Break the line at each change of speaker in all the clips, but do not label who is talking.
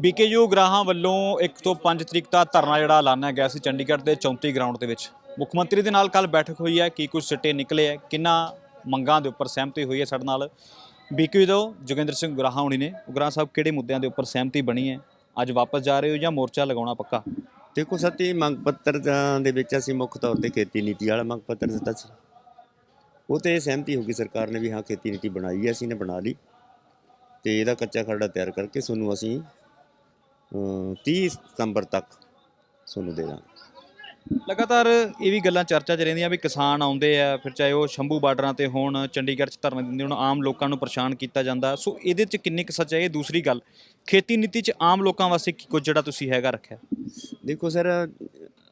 BKU ਗ੍ਰਾਹਾਂ ਵੱਲੋਂ 1 ਤੋਂ 5 ਤਰੀਕ ਦਾ ਧਰਨਾ ਜਿਹੜਾ ਐਲਾਨਿਆ ਗਿਆ ਸੀ ਚੰਡੀਗੜ੍ਹ ਦੇ 34 ਗਰਾਊਂਡ ਦੇ ਵਿੱਚ। ਮੁੱਖ ਮੰਤਰੀ ਦੇ ਨਾਲ ਕੱਲ ਬੈਠਕ ਹੋਈ ਹੈ, ਕੀ ਕੁਝ ਸਿੱਟੇ ਨਿਕਲੇ ਹੈ, ਕਿੰਨਾ ਮੰਗਾਂ ਦੇ ਉੱਪਰ ਸਹਿਮਤੀ ਹੋਈ ਹੈ ਸਾਡੇ ਨਾਲ? ਬੀਕੇਯੂ ਤੋਂ ਜੋਗਿੰਦਰ ਸਿੰਘ ਗ੍ਰਾਹਾਂ ਹੋਣੀ ਨੇ। ਉਗਰਾ ਸਾਹਿਬ ਕਿਹੜੇ ਮੁੱਦਿਆਂ ਦੇ ਉੱਪਰ ਸਹਿਮਤੀ ਬਣੀ ਹੈ? ਅੱਜ ਵਾਪਸ ਜਾ ਰਹੇ ਹੋ ਜਾਂ ਮੋਰਚਾ ਲਗਾਉਣਾ ਪੱਕਾ?
ਦੇਖੋ ਸਤੀ ਮੰਗ ਪੱਤਰ ਦੇ ਵਿੱਚ ਅਸੀਂ ਮੁੱਖ ਤੌਰ ਤੇ ਖੇਤੀ ਨੀਤੀ ਵਾਲਾ ਮੰਗ ਪੱਤਰ ਦਿੱਤਾ ਸੀ। ਉਹ ਤੇ ਇਹ ਸਹਿਮਤੀ ਹੋ ਗਈ ਸਰਕਾਰ ਨੇ ਵੀ ਹਾਂ, ਖੇਤੀ ਨੀਤੀ ਬਣਾਈ ਹੈ, ਅਸੀਂ ਨੇ ਬਣਾ ਲਈ। ਤੇ ਇਹਦਾ ਕੱਚਾ ਖਰੜਾ ਤਿਆਰ ਕਰਕੇ ਤੁਹਾਨੂੰ ਅਸੀਂ 30 ਸਤੰਬਰ ਤੱਕ ਤੁਹਾਨੂੰ ਦੇ ਦਾਂਗੇ।
ਲਗਾਤਾਰ ਇਹ ਵੀ ਗੱਲਾਂ ਚਰਚਾ 'ਚ ਰਹਿੰਦੀਆਂ ਵੀ ਕਿਸਾਨ ਆਉਂਦੇ ਆ ਫਿਰ ਚਾਹੇ ਉਹ ਸ਼ੰਭੂ ਬਾਰਡਰਾਂ ਤੇ ਹੋਣ ਚੰਡੀਗੜ੍ਹ 'ਚ ਧਰਨੇ ਦਿੰਦੇ ਹੁਣ ਆਮ ਲੋਕਾਂ ਨੂੰ ਪਰੇਸ਼ਾਨ ਕੀਤਾ ਜਾਂਦਾ। ਸੋ ਇਹਦੇ 'ਚ ਕਿੰਨੀ ਕੁ ਸੱਚ ਹੈ? ਇਹ ਦੂਸਰੀ ਗੱਲ ਖੇਤੀ ਨੀਤੀ 'ਚ ਆਮ ਲੋਕਾਂ ਵਾਸਤੇ ਕੀ ਕੁਝ ਜਿਹੜਾ ਤੁਸੀਂ ਹੈਗਾ ਰੱਖਿਆ?
ਦੇਖੋ ਸਰ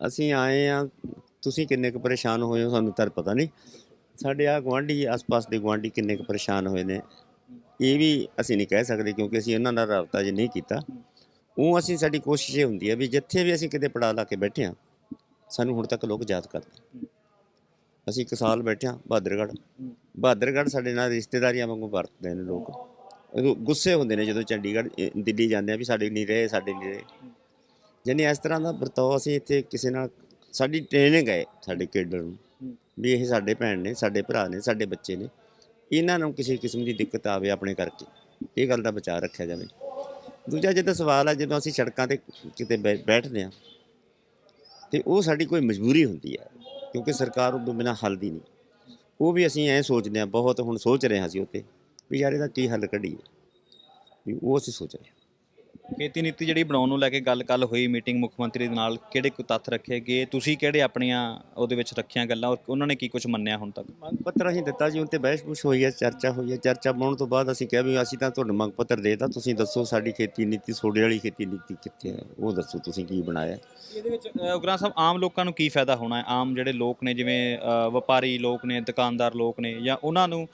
ਅਸੀਂ ਆਏ ਆ ਤੁਸੀਂ ਕਿੰਨੇ ਕੁ ਪਰੇਸ਼ਾਨ ਹੋਏ ਹੋ ਸਾਨੂੰ ਤਾਂ ਪਤਾ ਨਹੀਂ। ਸਾਡੇ ਆ ਗਵਾਂਢੀ ਆਸ-ਪਾਸ ਦੇ ਗਵਾਂਢੀ ਕਿੰਨੇ ਕੁ ਪਰੇਸ਼ਾਨ ਹੋਏ ਨੇ। ਇਹ ਵੀ ਅਸੀਂ ਨਹੀਂ ਕਹਿ ਸਕਦੇ ਕਿਉਂਕਿ ਅਸੀਂ ਉਹਨਾਂ ਨਾਲ ਰਾਬਤਾ ਜੇ ਨਹੀਂ ਕੀਤਾ। ਉਹ ਅਸੀਂ ਸਾਡੀ ਕੋਸ਼ਿਸ਼ ਇਹ ਹੁੰਦੀ ਹੈ ਵੀ ਜਿੱਥੇ ਵੀ ਅਸੀਂ ਕਿਤੇ ਪੜਾ ਲਾ ਕੇ ਬੈਠੇ ਆ ਸਾਨੂੰ ਹੁਣ ਤੱਕ ਲੋਕ ਯਾਦ ਕਰਦੇ ਅਸੀਂ ਇੱਕ ਸਾਲ ਬੈਠੇ ਬਹਾਦਰਗੜ੍ਹ। ਬਹਾਦਰਗੜ੍ਹ ਸਾਡੇ ਨਾਲ ਰਿਸ਼ਤੇਦਾਰੀਆਂ ਵਾਂਗੂ ਵਰਤਦੇ ਨੇ ਲੋਕ। ਉਦੋਂ ਗੁੱਸੇ ਹੁੰਦੇ ਨੇ ਜਦੋਂ ਚੰਡੀਗੜ੍ਹ ਦਿੱਲੀ ਜਾਂਦੇ ਆ ਵੀ ਸਾਡੇ ਨਹੀਂ ਰਹੇ, ਸਾਡੇ ਨਹੀਂ ਰਹੇ। ਜਾਨੀ ਇਸ ਤਰ੍ਹਾਂ ਦਾ ਵਰਤਾਓ ਅਸੀਂ ਇੱਥੇ ਕਿਸੇ ਨਾਲ, ਸਾਡੀ ਟ੍ਰੇਨਿੰਗ ਹੈ ਸਾਡੇ ਕੇਡਰ ਨੂੰ ਵੀ ਇਹ ਸਾਡੇ ਭੈਣ ਨੇ, ਸਾਡੇ ਭਰਾ ਨੇ, ਸਾਡੇ ਬੱਚੇ ਨੇ। ਇਹਨਾਂ ਨੂੰ ਕਿਸੇ ਕਿਸਮ ਦੀ ਦਿੱਕਤ ਆਵੇ ਆਪਣੇ ਕਰਕੇ, ਇਹ ਗੱਲ ਦਾ ਬਚਾਅ ਰੱਖਿਆ ਜਾਵੇ। ਦੂਜਾ ਜਿੱਦਾਂ ਸਵਾਲ ਹੈ ਜਦੋਂ ਅਸੀਂ ਸੜਕਾਂ ਤੇ ਕਿਤੇ ਬੈ- ਬੈਠਦੇ ਆ ਤੇ ਉਹ ਸਾਡੀ ਕੋਈ ਮਜਬੂਰੀ ਹੁੰਦੀ ਹੈ, ਕਿਉਂਕਿ ਸਰਕਾਰ ਉਦੋਂ ਬਿਨਾਂ ਹੱਲ ਦੀ ਨਹੀਂ। ਉਹ ਵੀ ਅਸੀਂ ਐਂ ਸੋਚਦੇ ਆ ਬਹੁਤ ਹੁਣ ਸੋਚ ਰਹੇ ਹਾਂ ਅਸੀਂ ਉੱਤੇ ਵੀ ਯਾਰ ਇਹਦਾ ਕੀ ਹੱਲ ਕੱਢੀਏ? ਵੀ ਉਹ ਅਸੀਂ ਸੋਚ ਰਹੇ
ਖੇਤੀ ਨੀਤੀ ਜਿਹੜੀ ਬਣਾਉਣ ਨੂੰ ਲੈ ਕੇ ਗੱਲ ਕੱਲ ਹੋਈ ਮੀਟਿੰਗ ਮੁੱਖ ਮੰਤਰੀ ਦੇ ਨਾਲ ਕਿਹੜੇ ਕੁ ਤੱਥ ਰੱਖੇ ਗਏ? ਤੁਸੀਂ ਕਿਹੜੇ ਆਪਣੀਆਂ ਉਹਦੇ ਵਿੱਚ ਰੱਖੀਆਂ ਗੱਲਾਂ? ਔਰ ਉਹਨਾਂ ਨੇ ਕੀ ਕੁਝ ਮੰਨਿਆ ਹੁਣ ਤੱਕ?
ਮੰਗ ਪੱਤਰ ਅਸੀਂ ਦਿੱਤਾ ਜੀ ਉੱਤੇ ਬਹਿਸ ਬੁਸ਼ ਹੋਈ ਹੈ ਚਰਚਾ ਹੋਈ ਹੈ। ਚਰਚਾ ਪਾਉਣ ਤੋਂ ਬਾਅਦ ਅਸੀਂ ਕਿਹਾ ਵੀ ਅਸੀਂ ਤਾਂ ਤੁਹਾਨੂੰ ਮੰਗ ਪੱਤਰ ਦੇਤਾ ਤੁਸੀਂ ਦੱਸੋ ਸਾਡੀ ਖੇਤੀ ਨੀਤੀ ਤੁਹਾਡੇ ਵਾਲੀ ਖੇਤੀ ਨੀਤੀ ਕਿੱਥੇ ਹੈ? ਉਹ ਦੱਸੋ ਤੁਸੀਂ ਕੀ ਬਣਾਇਆ।
ਇਹਦੇ ਵਿੱਚ ਉਗਰਾ ਸਾਹਿਬ ਆਮ ਲੋਕਾਂ ਨੂੰ ਕੀ ਫਾਇਦਾ ਹੋਣਾ ਹੈ? ਆਮ ਜਿਹੜੇ ਲੋਕ ਨੇ ਜਿਵੇਂ ਵਪਾਰੀ ਲੋਕ ਨੇ ਦੁਕਾਨਦਾਰ ਲੋਕ ਨੇ ਜਾਂ ਉਹਨਾਂ ਨੂੰ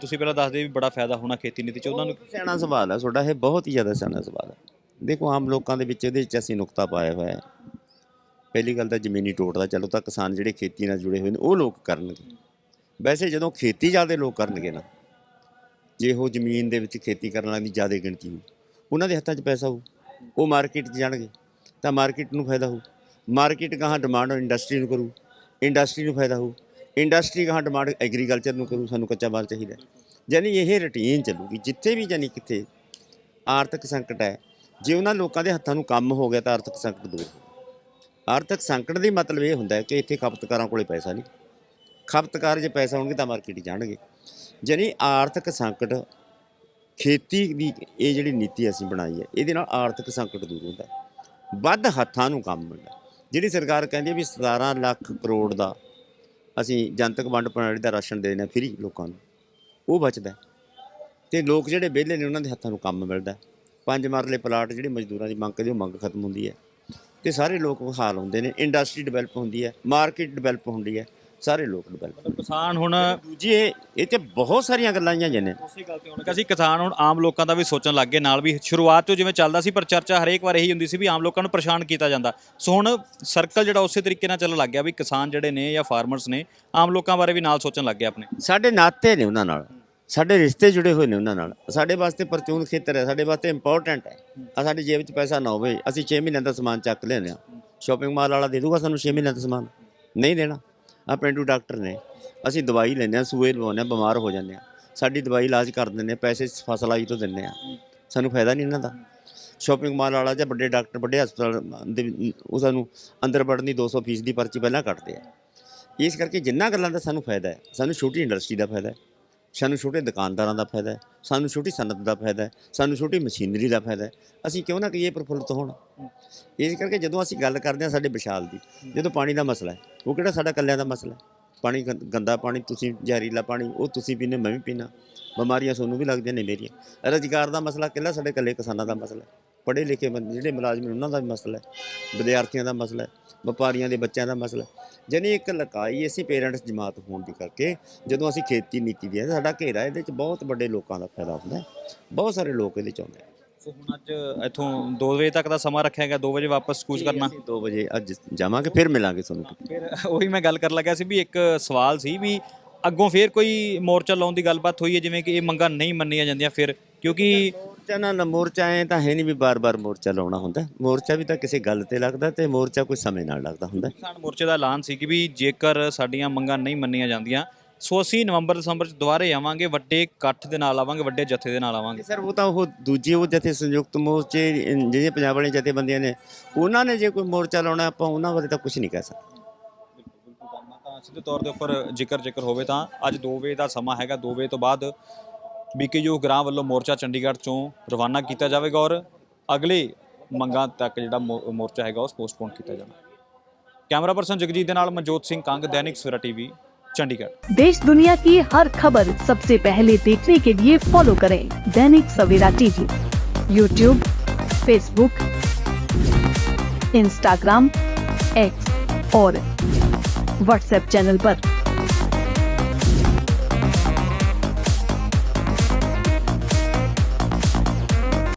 ਤੁਸੀਂ ਪਹਿਲਾਂ ਦੱਸਦੇ ਵੀ ਬੜਾ ਫਾਇਦਾ ਹੋਣਾ ਖੇਤੀ ਨੀਤੀ ਚ ਉਹਨਾਂ ਨੂੰ
ਸਿਆਣਾ ਸਵਾਲ ਹੈ ਤੁਹਾਡਾ ਇਹ ਬਹੁਤ ਹੀ ਜ਼ਿਆਦਾ ਸਿਆਣਾ ਸਵਾਲ ਹੈ। ਦੇਖੋ, ਆਮ ਲੋਕਾਂ ਦੇ ਵਿੱਚ ਇਹਦੇ ਵਿੱਚ ਅਸੀਂ ਨੁਕਤਾ ਪਾਇਆ ਹੋਇਆ ਹੈ। ਪਹਿਲੀ ਗੱਲ ਤਾਂ ਜ਼ਮੀਨੀ ਟੋਟ ਦਾ, ਚਲੋ ਤਾਂ ਕਿਸਾਨ ਜਿਹੜੇ ਖੇਤੀ ਨਾਲ ਜੁੜੇ ਹੋਏ ਨੇ, ਉਹ ਲੋਕ ਕਰਨਗੇ। ਵੈਸੇ ਜਦੋਂ ਖੇਤੀ ਜ਼ਿਆਦਾ ਲੋਕ ਕਰਨਗੇ ਨਾ, ਜੇ ਉਹ ਜ਼ਮੀਨ ਦੇ ਵਿੱਚ ਖੇਤੀ ਕਰਨ ਵਾਲਿਆਂ ਦੀ ਜ਼ਿਆਦਾ ਗਿਣਤੀ ਹੋ ਉਹਨਾਂ ਦੇ ਹੱਥਾਂ 'ਚ ਪੈਸਾ ਹੋ ਉਹ ਮਾਰਕੀਟ 'ਚ ਜਾਣਗੇ, ਤਾਂ ਮਾਰਕੀਟ ਨੂੰ ਫਾਇਦਾ ਹੋ ਮਾਰਕੀਟ ਕਹਾਂ ਡਿਮਾਂਡ ਇੰਡਸਟਰੀ ਨੂੰ ਕਰੂ, ਇੰਡਸਟਰੀ ਨੂੰ ਫਾਇਦਾ ਹੋ ਇੰਡਸਟਰੀ ਕਹਾਂ ਡਿਮਾਂਡ ਐਗਰੀਕਲਚਰ ਨੂੰ ਕਰੂ, ਸਾਨੂੰ ਕੱਚਾ ਮਾਲ ਚਾਹੀਦਾ। ਯਾਨੀ ਇਹ ਰੁਟੀਨ ਚੱਲੂਗੀ, ਜਿੱਥੇ ਵੀ ਯਾਨੀ ਕਿੱਥੇ ਆਰਥਿਕ ਸੰਕਟ ਹੈ ਜੇ ਉਹਨਾਂ ਲੋਕਾਂ ਦੇ ਹੱਥਾਂ ਨੂੰ ਕੰਮ ਹੋ ਗਿਆ ਤਾਂ ਆਰਥਿਕ ਸੰਕਟ ਦੂਰ ਆਰਥਿਕ ਸੰਕਟ ਦੀ ਮਤਲਬ ਇਹ ਹੁੰਦਾ ਕਿ ਇੱਥੇ ਖਪਤਕਾਰਾਂ ਕੋਲੇ ਪੈਸਾ ਨਹੀਂ। ਖਪਤਕਾਰ ਜੇ ਪੈਸਾ ਹੋਣਗੇ ਤਾਂ ਮਾਰਕੀਟ ਜਾਣਗੇ। ਯਾਨੀ ਆਰਥਿਕ ਸੰਕਟ ਖੇਤੀ ਦੀ ਇਹ ਜਿਹੜੀ ਨੀਤੀ ਅਸੀਂ ਬਣਾਈ ਹੈ, ਇਹਦੇ ਨਾਲ ਆਰਥਿਕ ਸੰਕਟ ਦੂਰ ਹੁੰਦਾ ਵੱਧ ਹੱਥਾਂ ਨੂੰ ਕੰਮ ਮਿਲਦਾ ਜਿਹੜੀ ਸਰਕਾਰ ਕਹਿੰਦੀ ਹੈ ਵੀ 17 ਲੱਖ ਕਰੋੜ ਦਾ ਅਸੀਂ ਜਨਤਕ ਵੰਡ ਪ੍ਰਣਾਲੀ ਦਾ ਰਾਸ਼ਨ ਦੇ ਦੇਣਾ ਫ੍ਰੀ ਲੋਕਾਂ ਨੂੰ, ਉਹ ਬਚਦਾ ਹੈ। ਤੇ ਲੋਕ ਜਿਹੜੇ ਵਿਹਲੇ ਨੇ, ਉਹਨਾਂ ਦੇ ਹੱਥਾਂ ਨੂੰ ਕੰਮ ਮਿਲਦਾ ਪੰਜ ਮਰਲੇ ਪਲਾਟ ਜਿਹੜੇ ਮਜ਼ਦੂਰਾਂ ਦੀ ਮੰਗ ਕਦੇ ਉਹ ਮੰਗ ਖਤਮ ਹੁੰਦੀ ਹੈ। ਤੇ ਸਾਰੇ ਲੋਕ ਬਹਾਲ ਹੁੰਦੇ ਨੇ ਇੰਡਸਟਰੀ ਡਿਵੈਲਪ ਹੁੰਦੀ ਹੈ ਮਾਰਕੀਟ ਡਿਵੈਲਪ ਹੁੰਦੀ ਹੈ ਸਾਰੇ ਲੋਕ ਡਿਵੈਲਪ
ਕਿਸਾਨ ਹੁਣ
ਦੂਜੀ ਇਹ ਇਹ ਤੇ ਬਹੁਤ ਸਾਰੀਆਂ ਗੱਲਾਂ ਆਈਆਂ ਜਾਂਦੇ
ਉਸੇ ਗੱਲ ਤੇ ਹੁਣ ਕਿ ਅਸੀਂ ਕਿਸਾਨ ਹੁਣ ਆਮ ਲੋਕਾਂ ਦਾ ਵੀ ਸੋਚਣ ਲੱਗ ਗਏ ਨਾਲ ਵੀ ਸ਼ੁਰੂਆਤ ਤੋਂ ਜਿਵੇਂ ਚੱਲਦਾ ਸੀ ਪਰ ਚਰਚਾ ਹਰੇਕ ਵਾਰ ਇਹੀ ਹੁੰਦੀ ਸੀ ਵੀ ਆਮ ਲੋਕਾਂ ਨੂੰ ਪਰੇਸ਼ਾਨ ਕੀਤਾ ਜਾਂਦਾ। ਸੋ ਹੁਣ ਸਰਕਲ ਜਿਹੜਾ ਉਸੇ ਤਰੀਕੇ ਨਾਲ ਚੱਲਣ ਲੱਗ ਗਿਆ ਵੀ ਕਿਸਾਨ ਜਿਹੜੇ ਨੇ ਜਾਂ ਫਾਰਮਰਸ ਨੇ ਆਮ ਲੋਕਾਂ ਬਾਰੇ ਵੀ ਨਾਲ ਸੋਚਣ ਲੱਗ ਗਏ ਆਪਣੇ।
ਸਾਡੇ ਨਾਤੇ ਨੇ ਉਹਨਾਂ ਨਾਲ। ਸਾਡੇ ਰਿਸ਼ਤੇ ਜੁੜੇ ਹੋਏ ਨੇ ਉਹਨਾਂ ਨਾਲ। ਸਾਡੇ ਵਾਸਤੇ ਪਰਚੂਨ ਖੇਤਰ ਹੈ, ਸਾਡੇ ਵਾਸਤੇ ਇੰਪੋਰਟੈਂਟ ਹੈ। ਆ ਸਾਡੀ ਜੇਬ 'ਚ ਪੈਸਾ ਨਾ ਹੋਵੇ, ਅਸੀਂ 6 ਮਹੀਨਿਆਂ ਦਾ ਸਮਾਨ ਚੱਕ ਲੈਂਦੇ ਆ ਸ਼ਾਪਿੰਗ ਮਾਲ ਵਾਲਾ ਦੇ ਦੂਗਾ ਸਾਨੂੰ 6 ਮਹੀਨਿਆਂ ਦਾ ਸਮਾਨ? ਨਹੀਂ ਦੇਣਾ। ਆ ਪਿੰਡੂ ਡਾਕਟਰ ਨੇ, ਅਸੀਂ ਦਵਾਈ ਲੈਂਦੇ ਆ ਸੂਏ ਲਵਾਉਂਦੇ ਆ ਬਿਮਾਰ ਹੋ ਜਾਂਦੇ ਆ ਸਾਡੀ ਦਵਾਈ ਇਲਾਜ ਕਰ ਦਿੰਦੇ ਆ ਪੈਸੇ ਫਸਲ ਆਈ ਤੋਂ ਦਿੰਦੇ ਆ ਸਾਨੂੰ ਫਾਇਦਾ ਨਹੀਂ ਇਹਨਾਂ ਦਾ। ਸ਼ਾਪਿੰਗ ਮਾਲ ਵਾਲਾ ਜਾਂ ਵੱਡੇ ਡਾਕਟਰ, ਵੱਡੇ ਹਸਪਤਾਲ ਦੇ ਉਹ ਸਾਨੂੰ ਅੰਦਰ ਵੜਨ ਦੀ 200 ਫੀਸ ਦੀ ਪਰਚੀ ਪਹਿਲਾਂ ਕੱਟਦੇ ਆ। ਇਸ ਕਰਕੇ ਜਿੰਨਾ ਗੱਲਾਂ ਦਾ ਸਾਨੂੰ ਫਾਇਦਾ ਹੈ, ਸਾਨੂੰ ਛੋਟੀ ਇੰਡਸਟਰੀ ਦਾ ਫਾਇਦਾ ਹੈ। ਸਾਨੂੰ ਛੋਟੇ ਦੁਕਾਨਦਾਰਾਂ ਦਾ ਫਾਇਦਾ ਹੈ, ਸਾਨੂੰ ਛੋਟੀ ਸਨਅਤ ਦਾ ਫਾਇਦਾ ਹੈ, ਸਾਨੂੰ ਛੋਟੀ ਮਸ਼ੀਨਰੀ ਦਾ ਫਾਇਦਾ ਹੈ। ਅਸੀਂ ਕਿਉਂ ਨਾ ਕਹੀਏ ਪ੍ਰਫੁੱਲਤ ਹੋਣ। ਇਸ ਕਰਕੇ ਜਦੋਂ ਅਸੀਂ ਗੱਲ ਕਰਦੇ ਹਾਂ ਸਾਡੇ ਵਿਸ਼ਾਲ ਦੀ, ਜਦੋਂ ਪਾਣੀ ਦਾ ਮਸਲਾ ਹੈ, ਉਹ ਕਿਹੜਾ ਸਾਡਾ ਕੱਲਿਆਂ ਦਾ ਮਸਲਾ ਹੈ? ਪਾਣੀ ਗੰ- ਗੰਦਾ ਪਾਣੀ, ਤੁਸੀਂ ਜ਼ਹਿਰੀਲਾ ਪਾਣੀ, ਉਹ ਤੁਸੀਂ ਪੀਨੇ ਮੈਂ ਵੀ ਪੀਣਾ ਬਿਮਾਰੀਆਂ ਤੁਹਾਨੂੰ ਵੀ ਲੱਗਦੀਆਂ ਨੇ ਮੇਰੀਆਂ। ਰੁਜ਼ਗਾਰ ਦਾ ਮਸਲਾ ਕਿਹੜਾ ਸਾਡੇ ਕੱਲੇ ਕਿਸਾਨਾਂ ਦਾ ਮਸਲਾ ਪੜ੍ਹੇ ਲਿਖੇ ਬੰਦੇ ਜਿਹੜੇ ਮੁਲਾਜ਼ਮ ਨੇ ਉਹਨਾਂ ਦਾ ਵੀ ਮਸਲਾ ਹੈ ਵਿਦਿਆਰਥੀਆਂ ਦਾ ਮਸਲਾ ਹੈ ਵਪਾਰੀਆਂ ਦੇ ਬੱਚਿਆਂ ਦਾ ਮਸਲਾ ਜਾਣੀ ਇੱਕ ਲਕਾਈ ਅਸੀਂ ਪੇਰੈਂਟਸ ਜਮਾਤ ਹੋਣ ਦੀ ਕਰਕੇ ਜਦੋਂ ਅਸੀਂ ਖੇਤੀ ਨੀਤੀ ਦੀ ਹੈ ਸਾਡਾ ਘੇਰਾ ਇਹਦੇ ਵਿੱਚ ਬਹੁਤ ਵੱਡੇ ਲੋਕਾਂ ਦਾ ਫਾਇਦਾ ਹੁੰਦਾ ਬਹੁਤ ਸਾਰੇ ਲੋਕ ਇਹਦੇ ਚ ਆਉਂਦੇ ਆ
ਸੋ ਹੁਣ ਅੱਜ ਇੱਥੋਂ 2 ਵਜੇ ਤੱਕ ਦਾ ਸਮਾਂ ਰੱਖਿਆ ਗਿਆ 2 ਵਜੇ ਵਾਪਸ ਕੂਚ ਕਰਨਾ।
2 ਵਜੇ ਅੱਜ ਜਾਵਾਂਗੇ ਫਿਰ ਮਿਲਾਂਗੇ ਤੁਹਾਨੂੰ।
ਫਿਰ ਉਹੀ ਮੈਂ ਗੱਲ ਕਰਨ ਲੱਗਾ ਸੀ ਵੀ ਇੱਕ ਸਵਾਲ ਸੀ ਵੀ ਅੱਗੋਂ ਫੇਰ ਕੋਈ ਮੋਰਚਾ ਲਾਉਣ ਦੀ ਗੱਲਬਾਤ ਹੋਈ ਹੈ ਜਿਵੇਂ ਕਿ ਇਹ ਮੰਗਾਂ ਨਹੀਂ ਮੰਨੀਆਂ ਜਾਂਦੀਆਂ ਫਿਰ ਕਿਉਂਕਿ
ਮੋਰਚਾ ਨਾਲ ਮੋਰਚਾ ਐ ਤਾਂ ਹੈ ਨਹੀਂ ਵੀ ਬਾਰ-ਬਾਰ ਮੋਰਚਾ ਲਾਉਣਾ ਹੁੰਦਾ। ਮੋਰਚਾ ਵੀ ਤਾਂ ਕਿਸੇ ਗੱਲ ਤੇ ਲੱਗਦਾ ਤੇ ਮੋਰਚਾ ਕੋਈ ਸਮੇਂ ਨਾਲ ਲੱਗਦਾ ਹੁੰਦਾ।
ਕਿਸਾਨ ਮੋਰਚੇ ਦਾ ਐਲਾਨ ਸੀ ਕਿ ਵੀ ਜੇਕਰ ਸਾਡੀਆਂ ਮੰਗਾਂ ਨਹੀਂ ਮੰਨੀਆਂ ਜਾਂਦੀਆਂ ਸੋ ਅਸੀਂ ਨਵੰਬਰ ਦਸੰਬਰ ਚ ਦੁਬਾਰੇ ਆਵਾਂਗੇ ਵੱਡੇ ਇਕੱਠ ਦੇ ਨਾਲ ਆਵਾਂਗੇ ਵੱਡੇ ਜਥੇ ਦੇ ਨਾਲ ਆਵਾਂਗੇ।
ਸਰ ਉਹ ਤਾਂ ਉਹ ਦੂਜੇ ਉਹ ਜਥੇ ਸੰਯੁਕਤ ਮੋਰਚੇ ਜਿਹੜੇ ਪੰਜਾਬ ਵਾਲੇ ਜਥੇਬੰਦੀਆਂ ਨੇ ਉਹਨਾਂ ਨੇ ਜੇ ਕੋਈ ਮੋਰਚਾ ਲਾਉਣਾ ਆਪਾਂ ਉਹਨਾਂ ਬਾਰੇ ਤਾਂ ਕੁਝ ਨਹੀਂ ਕਹਿ ਸਕਦੇ।
ਤਾਂ ਸਿੱਧੇ ਤੌਰ ਦੇ ਉੱਪਰ ਜ਼ਿਕਰ ਜ਼ਿਕਰ ਹੋਵੇ ਤਾਂ ਅੱਜ 2 ਵਜੇ ਦਾ ਸਮਾਂ ਹੈਗਾ 2 ਵਜੇ ਤੋਂ ਬਾਅਦ ਬੀਕੇਯੂ ਗ੍ਰਾਮ ਵੱਲੋਂ ਮੋਰਚਾ ਚੰਡੀਗੜ੍ਹ ਚੋਂ ਰਵਾਨਾ ਕੀਤਾ ਜਾਵੇਗਾ ਔਰ ਅਗਲੇ ਮੰਗਾਂ ਤੱਕ ਜਿਹੜਾ ਮੋ- ਮੋਰਚਾ ਹੈਗਾ ਉਸ ਪੋਸਟਪੋਨ ਕੀਤਾ ਜਾਣਾ ਕੈਮਰਾ ਪਰਸਨ ਜਗਜੀਤ ਦੇ ਨਾਲ ਮਨਜੋਤ ਸਿੰਘ ਕੰਗ ਦੈਨਿਕ ਸਵੇਰਾ ਟੀਵੀ ਚੰਡੀਗੜ੍ਹ
देश दुनिया की हर खबर सबसे पहले देखने के लिए फॉलो करें Dainik Savera TV YouTube Facebook Instagram X और व्हाट्सएप चैनल पर।